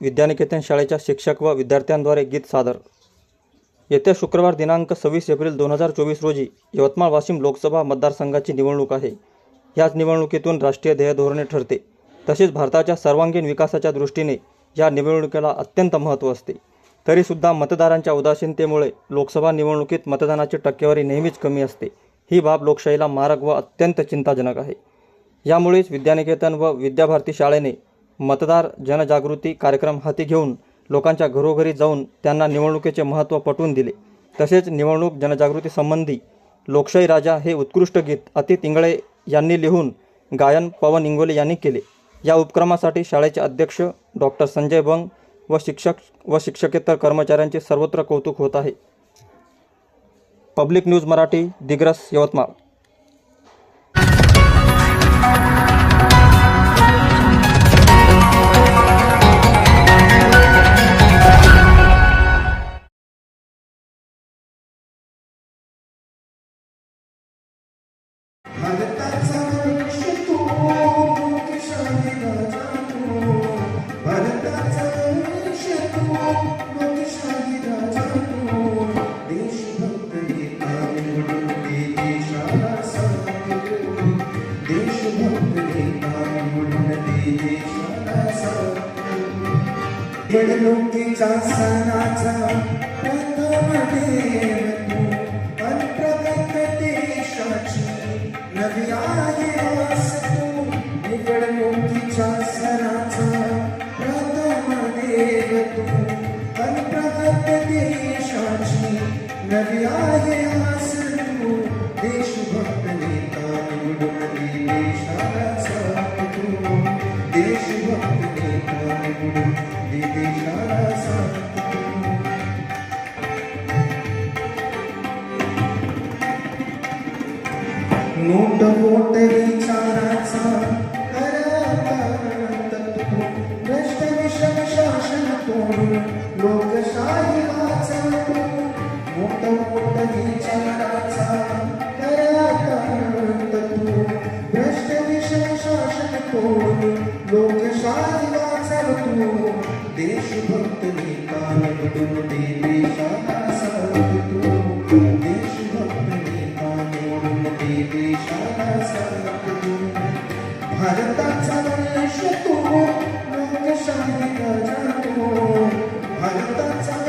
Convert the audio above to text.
विद्यानिकेतन शाळेच्या शिक्षक व विद्यार्थ्यांद्वारे गीत सादर. येत्या शुक्रवार दिनांक सव्वीस एप्रिल दोन हजार चोवीस रोजी यवतमाळ वाशिम लोकसभा मतदारसंघाची निवडणूक आहे. याच निवडणुकीतून राष्ट्रीय ध्येयधोरणे ठरते. तसेच भारताच्या सर्वांगीण विकासाच्या दृष्टीने या निवडणुकीला अत्यंत महत्त्व असते. तरीसुद्धा मतदारांच्या उदासीनतेमुळे लोकसभा निवडणुकीत मतदानाची टक्केवारी नेहमीच कमी असते. ही बाब लोकशाहीला मारक व अत्यंत चिंताजनक आहे. यामुळेच विद्यानिकेतन व विद्याभारती शाळेने मतदार जनजागृती कार्यक्रम हाती घेऊन लोकांच्या घरोघरी जाऊन त्यांना निवडणुकीचे महत्त्व पटवून दिले. तसेच निवडणूक जनजागृती संबंधी लोकशाही राजा हे उत्कृष्ट गीत अति तिंगळे यांनी लिहून गायन पवन इंगोले यांनी केले. या उपक्रमासाठी शाळेचे अध्यक्ष डॉक्टर संजय बंग व शिक्षक व शिक्षकेतर कर्मचाऱ्यांचे सर्वत्र कौतुक होत आहे. Public news Marathi Digras Yavatmal. निवडणुकीच्या सणाचा प्रथम देव नवी आहे आस तू देशभक्त नेता निवडून दे देशाला साथ तू देशभक्त नेता निवडून दे देशाला साथ तू नोट मोठ विचाराचा करारांत तू भ्रष्ट विषम शासन तोडून लोकशाही देशभक्त नेता निवडून दे देशाला सांगतो देशभक्त नेता निवडून दे देशाला सांगतो भारताचा वंश तू लोकशाही राजा तू भारताचा वंश तू